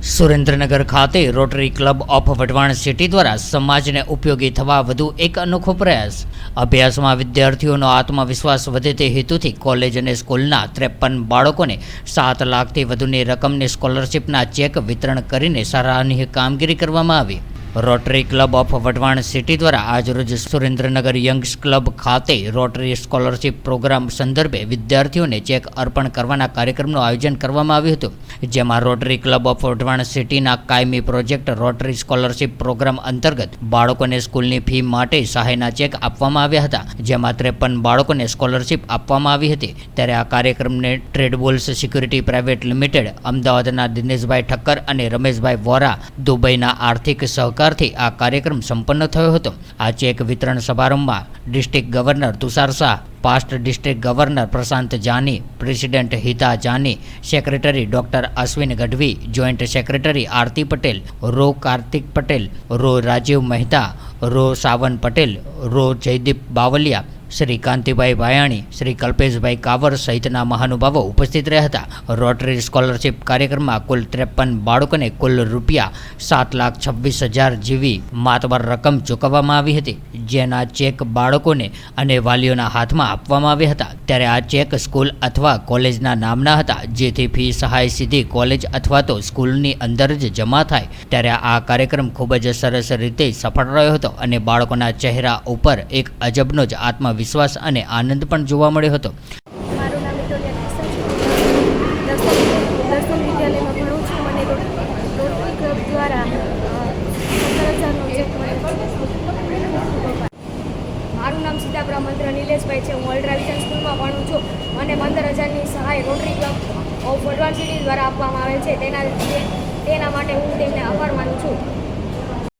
સુરેન્દ્રનગર ખાતે rotary club of Wadhwan city દ્વારા સમાજને ઉપયોગી થવા વધુ એક અનોખો પ્રયાસ. અભ્યાસમાં વિદ્યાર્થીઓનો આત્મવિશ્વાસ વધે તે હેતુથી કોલેજ અને સ્કૂલના ત્રેપન બાળકોને સાત લાખથી વધુની રકમની સ્કોલરશિપના ચેક વિતરણ કરીને સરાહનીય કામગીરી કરવામાં આવી. Rotary club of Wadhwan city દ્વારા આજરોજ સુરેન્દ્રનગર યંગ્સ ક્લબ ખાતે રોટરી સ્કોલરશિપ પ્રોગ્રામ સંદર્ભે વિદ્યાર્થીઓને ચેક અર્પણ કરવાના કાર્યક્રમનું આયોજન કરવામાં આવ્યું હતું. જેમાં રોટરી ક્લબ ઓફ વઢવાણ સિટીના કાયમી પ્રોજેક્ટ રોટરી સ્કોલરશિપ પ્રોગ્રામ અંતર્ગત બાળકોને સ્કૂલની ફી માટે સહાયના ચેક આપવામાં આવ્યા હતા. જેમાં ત્રેપન બાળકોને સ્કોલરશિપ આપવામાં આવી હતી. ત્યારે આ કાર્યક્રમને ટ્રેડબોલ્સ સિક્યુરિટી પ્રાઇવેટ લિમિટેડ, અમદાવાદના દિનેશભાઈ ઠક્કર અને રમેશભાઈ વોરા, દુબઈના આર્થિક સહકારથી આ કાર્યક્રમ સંપન્ન થયો હતો. આ ચેક વિતરણ સમારંભમાં district governor Tushar Shah, past district governor Prashant Jani, president Hita Jani, secretary doctor Ashwin Gadhvi, joint secretary Aarti Patel, row Kartik Patel, રો રાજીવ મહેતા, રો સાવન પટેલ, રો જયદીપ બાવલિયા શ્રી કાંતિભાઈ ભાયાણી, શ્રી કલ્પેશભાઈ કાવર સહિતના મહાનુભાવો ઉપસ્થિત રહ્યા હતા. રોટરી સ્કોલરશિપ કાર્યક્રમમાં કુલ ત્રેપન બાળકોને કુલ રૂપિયા સાત લાખ છવ્વીસ હજાર જેવી માતબર રકમ ચૂકવવામાં આવી હતી. જેના ચેક બાળકોને અને વાલીઓના હાથમાં આપવામાં આવ્યા હતા. ત્યારે આ ચેક સ્કૂલ અથવા કોલેજના નામના હતા. જેથી ફી સહાય સીધી કોલેજ અથવા તો સ્કૂલની અંદર જ જમા થાય. ત્યારે આ કાર્યક્રમ ખૂબ જ સરસ રીતે સફળ રહ્યો હતો અને બાળકોના ચહેરા ઉપર એક અજબનો જ આત્મવિશ્વાસ અને આનંદ પણ જોવા મળ્યો હતો. મારું નામ સીતાપુરા મંત્ર નિલેશભાઈ છે. હું અલ્ટ્રા વિઝન સ્કૂલમાં ભણું છું મને પંદર હજારની સહાય rotary club of Wadhwan city દ્વારા આપવામાં આવે છે. તેના તેના માટે હું તેમને આભાર માનું છું.